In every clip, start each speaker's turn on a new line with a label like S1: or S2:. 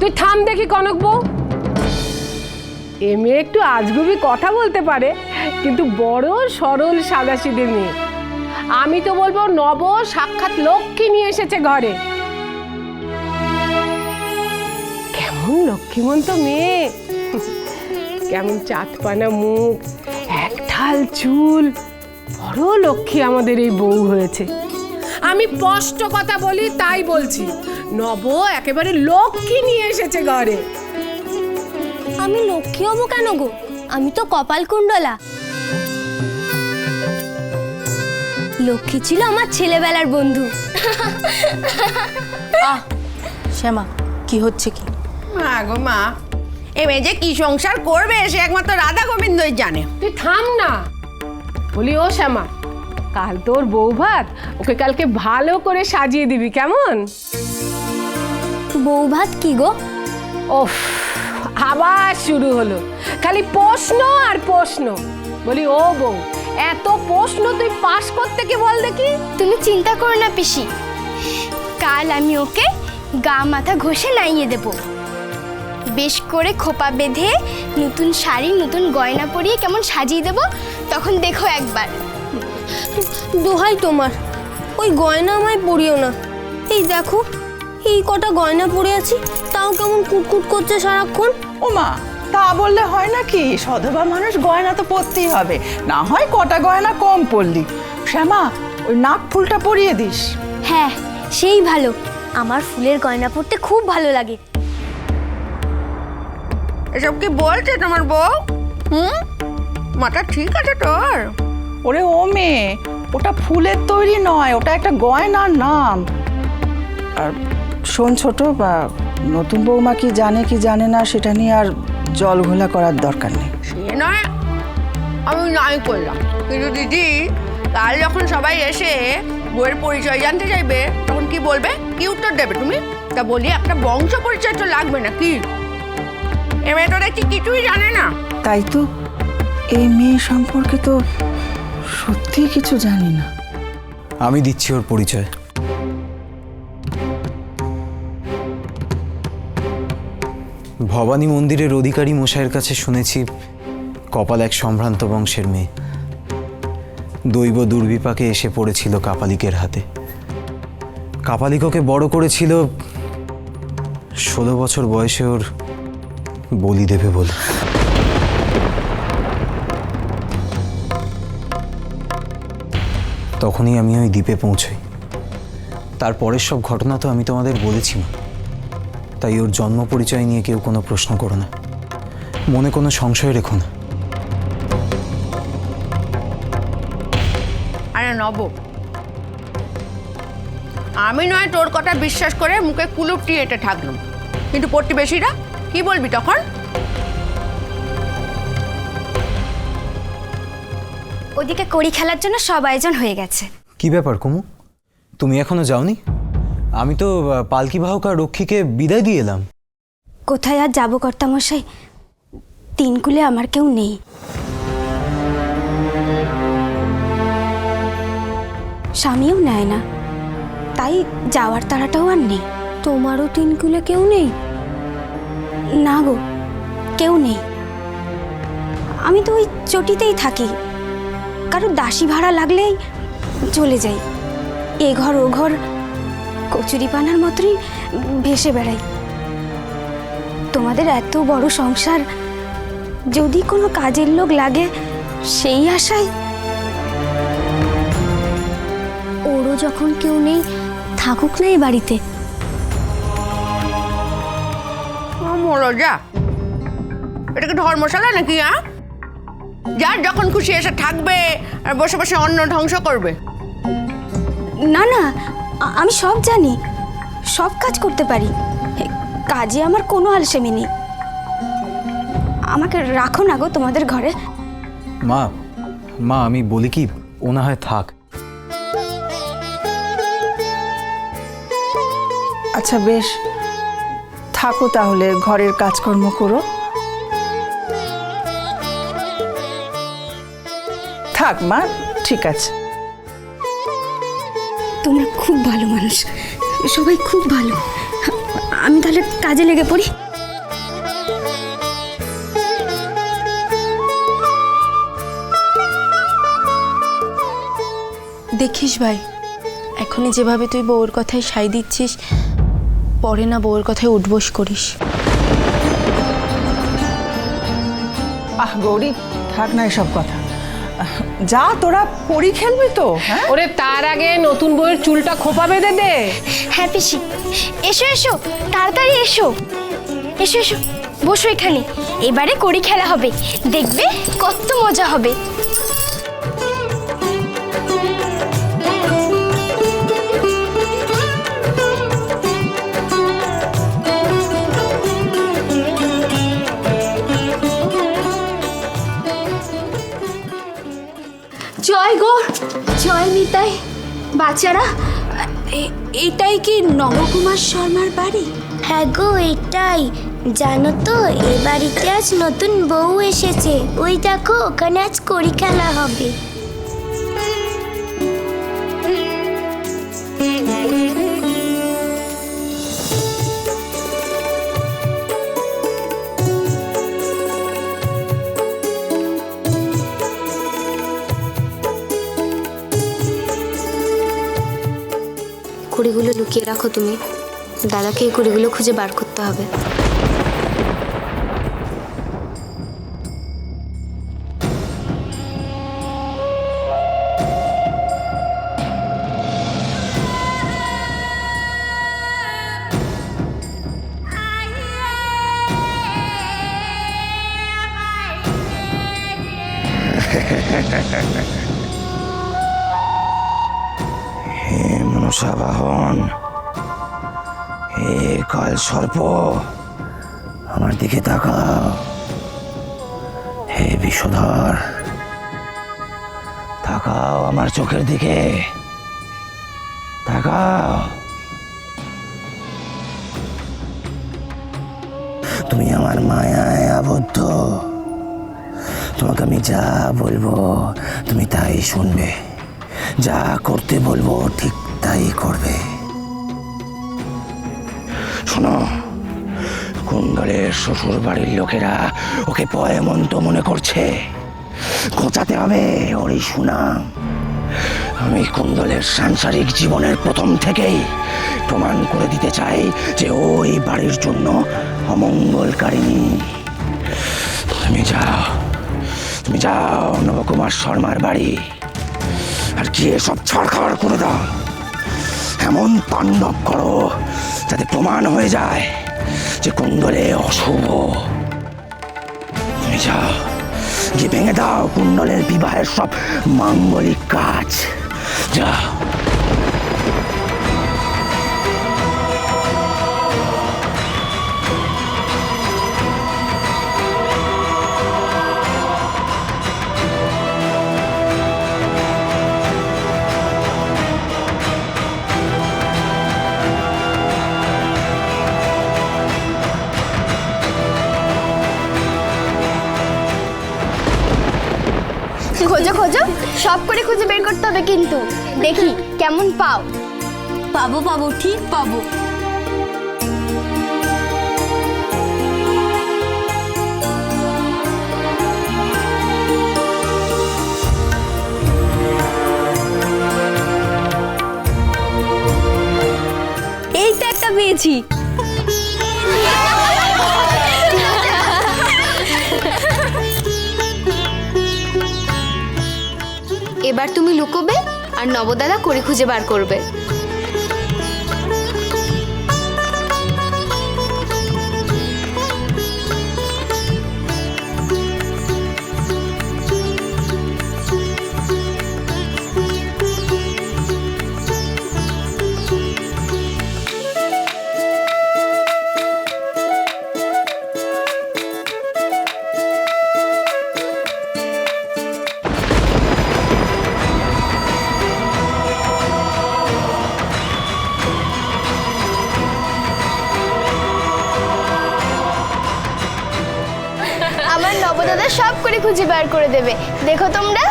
S1: তুই থাম দেখি কনক বউ। এ মেয়ে একটু আজগুবি কথা বলতে পারে, কিন্তু বড় সরল সাদাসিধে মেয়ে। আমি তো বলব নব সাক্ষাৎ লক্ষ্মী নিয়ে এসেছে ঘরে। কেমন লক্ষ্মীমন্ত মেয়ে। কেমন চাঁদপানা মুখ, এক ঢাল চুল। বড় লক্ষ্মী আমাদের এই বউ হয়েছে। আমি স্পষ্ট কথা বলি তাই বলছি। নব একেবারে লক্ষ্মী নিয়ে এসেছে ঘরে।
S2: আমি লক্ষ্মী হব কেন গো? আমি তো কপাল কুণ্ডলা। লক্ষ্মী ছিল আমার ছেলেবেলার বন্ধু।
S3: আহ শ্যামা কি হচ্ছে কি?
S4: মা গো মা এ মেয়ে যে কি সংসার করবে সে একমাত্র রাধা গোবিন্দই জানে।
S1: তুই থাম না। বলি ও শ্যামা কাল তোর বউ ভাত? ওকে কালকে ভালো করে সাজিয়ে দিবি কেমন?
S2: বউ ভাত কি গো?
S1: ওফ আবার শুরু হলো। খালি প্রশ্ন আর প্রশ্ন। বলি ও বউ এত প্রশ্ন তুই পাস করতে কি বল দেখি?
S2: তুমি চিন্তা করো না পিসি। কাল আমি ওকে গা মাথা ঘষে নাইয়ে দেব। বেশ করে খোপা বেঁধে নতুন শাড়ি নতুন গয়না পরিয়ে কেমন সাজিয়ে দেব তখন দেখো একবার। দোহাই তোমার। ওই গয়না আমায় পরিও না। এই দেখো এই কটা গয়না পরে আছি তাও কেমন কুটকুট করছে সারাক্ষণ?
S3: ও মা তা বললে হয় নাকি? সধবা মানুষ গয়না তো পরতেই হবে। না হয় কটা গয়না কম পরলি। শ্যামা ওই নাক ফুলটা পরিয়ে দিস।
S2: হ্যাঁ সেই ভালো। আমার ফুলের গয়না পরতে খুব ভালো লাগে।
S4: এসব কি বলছে তোমার বউ? হুম? মাথা ঠিক আছে তোর?
S3: ওরে ও মেয়ে ওটা ফুলের তৈরি নয় ওটা একটা গয়নার নাম। আর শোন ছোট বা নতুন বৌমা কি জানে কি জানে না সেটা নিয়ে আর জল ঘোলা করার দরকার নেই।
S4: সে নয় আমি নাই করলাম। কিন্তু দিদি কাল যখন সবাই এসে বইয়ের পরিচয় জানতে চাইবে তখন কি বলবে? কি উত্তর দেবে তুমি? তা বলি একটা বংশ পরিচয় তো লাগবে না কি? এ মেয়ে তো দেখছি কিছুই জানে না।
S3: তাই তো এই মেয়ে সম্পর্কে তো সত্যি কিছু জানি না।
S5: আমি দিচ্ছি ওর পরিচয়। ভবানী মন্দিরের অধিকারী মশাইয়ের কাছে শুনেছি কপাল এক সম্ভ্রান্ত বংশের মেয়ে। দৈব দুর্বিপাকে এসে পড়েছিল কাপালিকের হাতে। কাপালিককে বড় করেছিল ষোলো বছর বয়সে ওর বলি দেবে বলে। তখনই আমি ওই দ্বীপে পৌঁছই। তারপরের সব ঘটনা তো আমি তোমাদের বলেছি না তাই ওর জন্ম পরিচয় নিয়ে কেউ কোনো প্রশ্ন করো না। মনে কোনো সংশয় রেখো না।
S4: আরে নব, আমি নয় তোর কথা বিশ্বাস করে মুখে কুলুপটি এঁটে থাকলাম কিন্তু প্রতিবেশীরা কি বলবি তখন?
S2: ওদিকে কড়ি খেলার জন্য সব আয়োজন হয়ে গেছে।
S5: কি ব্যাপার কুমু? তুমি এখনও যাওনি? আমি তো পালকি বাহক আর রক্ষীকে বিদায় দিয়ে এলাম।
S2: কোথায় আর যাব কর্তামশাই? তিনকুলে আমার কেউ নেই। স্বামীও নেয় না। তাই যাওয়ার তাড়াটাও আর নেই। তোমারও তিনকুলে কেউ নেই? না গো কেউ নেই। আমি তো ওই চটিতেই থাকি। কারও দাসী ভাড়া লাগলেই চলে যাই। এ ঘর, ও ঘর, কচুরিপানার মতোই ভেসে বেড়াই। তোমাদের এত বড় সংসার, যদি কোনো কাজের লোক লাগে সেই আশায়। ওরও যখন কেউ নেই, থাকুক না এই বাড়িতে।
S4: মরো যা। এটা কি ধর্মশালা নাকি হ্যাঁ যার যখন খুশি এসে থাকবে আর বসে বসে অন্ন ধ্বংস করবে।
S2: না না আমি সব জানি। সব কাজ করতে পারি। কাজে আমার কোনো আলসেমি নেই। আমাকে রাখো না গো তোমাদের ঘরে।
S5: মা মা আমি বলি কি ও না হয় থাক।
S3: আচ্ছা বেশ। থাকো তাহলে ঘরের কাজকর্ম করো। থাক মা ঠিক আছে।
S2: তোমরা খুব ভালো মানুষ। সবাই খুব ভালো। আমি তাহলে কাজে লেগে পড়ি।
S6: দেখিস ভাই এখনই যেভাবে তুই বউর কথায় সাই দিচ্ছিস পরে না বউর কথায় উঠবোস করিস।
S3: আহ গৌরী থাক না এসব কথা। যা তোরা পড়ি খেলবি তো হ্যাঁ?
S1: ওরে তার আগে নতুন বইয়ের চুলটা খোপা বেঁধে দে।
S2: হ্যাঁ পিসি। এসো এসো তাড়াতাড়ি এসো। এসো এসো বসো এখানে। এবারে কড়ি খেলা হবে। দেখবে কত মজা হবে।
S6: জয় গো, জয় নিতাই। বাচ্চারা এটাই কি নবকুমার শর্মার বাড়ি?
S2: হ্যাঁ গো, এটাই। জানো তো, এ বাড়িতে আজ নতুন বউ এসেছে। ওই দেখো, ওখানে আজ করি খেলা হবে।
S7: কুড়িগুলো লুকিয়ে রাখো তুমি। দাদাকে এই কুড়িগুলো খুঁজে বার করতে হবে।
S8: হে মনসা বাহন হে কাল সর্প, আমার দিকে তাকাও। হে বিষধর, তাকাও আমার চোখের দিকে। তাকাও। তুমি আমার মায়ায় আবদ্ধ। তোমাকে আমি যা বলব, তুমি তাই শুনবে। যা করতে বলব, ঠিক তাই করবে। শোনো কুণ্ডলের শ্বশুর বাড়ির লোকেরা ওকে পয়মন্ত মনে করছে। খোঁচাতে হবে ওর এই সুনাম। আমি কুণ্ডলের সাংসারিক জীবনের প্রথম থেকেই প্রমাণ করে দিতে চাই যে ওই বাড়ির জন্য অমঙ্গলকারিণী। তুমি যাও তুমি যাও, নবকুমার শর্মার বাড়ি। আর গিয়ে সব ছাড়খাড় করে দাও। এমন তাণ্ডব করো যাতে প্রমাণ হয়ে যায় যে কুণ্ডলে অশুভ। যাও, গিয়ে ভেঙে দাও কুণ্ডলের বিবাহের সব মাঙ্গলিক কাজ। যাও।
S2: খোঁজো খোঁজো। সব করে খুঁজে বের করতে হবে কিন্তু। দেখি, কেমন পাও।
S6: পাবো পাবো, ঠিক পাবো। এই তো একটা পেয়েছি।
S7: এবার তুমি লুকোবে আর নবদাদা করে খুঁজে বার করবে।
S2: সব করে খুঁজে বার করে দেবে। দেখো তোমরা।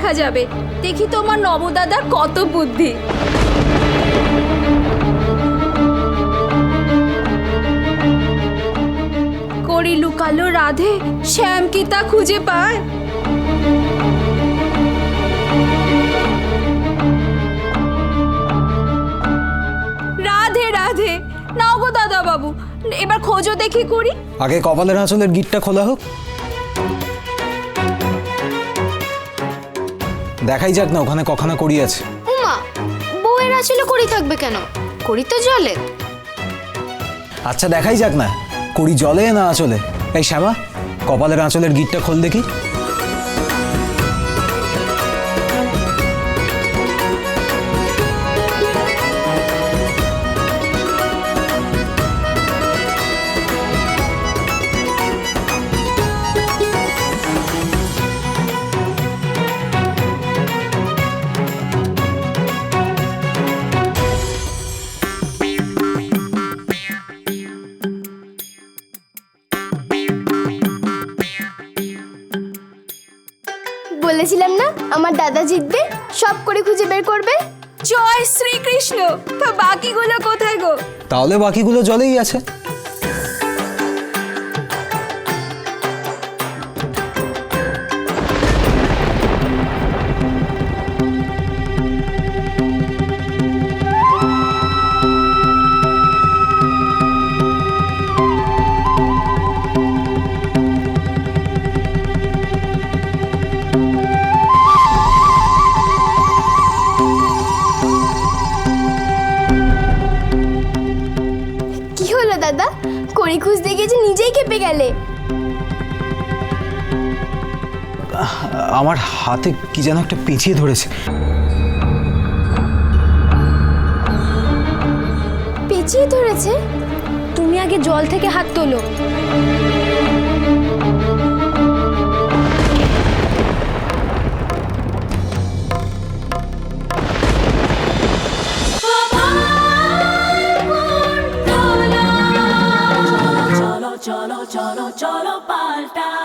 S6: দেখা যাবে। দেখি তোমার নবদাদার কত বুদ্ধি। করি লুকালো রাধে, শ্যাম কি তা খুঁজে পায়? রাধে রাধে, নাও গো দাদা বাবু এবার খোঁজো দেখি করি।
S5: আগে কপালের আঁচলের গিটটা খোলা হোক। দেখাই যাক না ওখানে কখনো করি আছে।
S7: উমা বউয়ের আসলে করি থাকবে কেন? করি তো জলে।
S5: আচ্ছা দেখাই যাক না করি জলে না আসলে এই শ্যামা কপালের আঁচলের গিটটা খোল দেখি।
S2: দাদা জিতবে সব করে খুঁজে বের করবে।
S6: জয় শ্রীকৃষ্ণ তো বাকিগুলো কোথায় গো?
S5: তাহলে বাকিগুলো জলেই আছে।
S2: গেলে
S5: আমার হাতে কি যেন একটা পিছিয়ে ধরেছে।
S2: পিছিয়ে ধরেছে? তুমি আগে জল থেকে হাত তোলো। চলো চলো পাল্টা।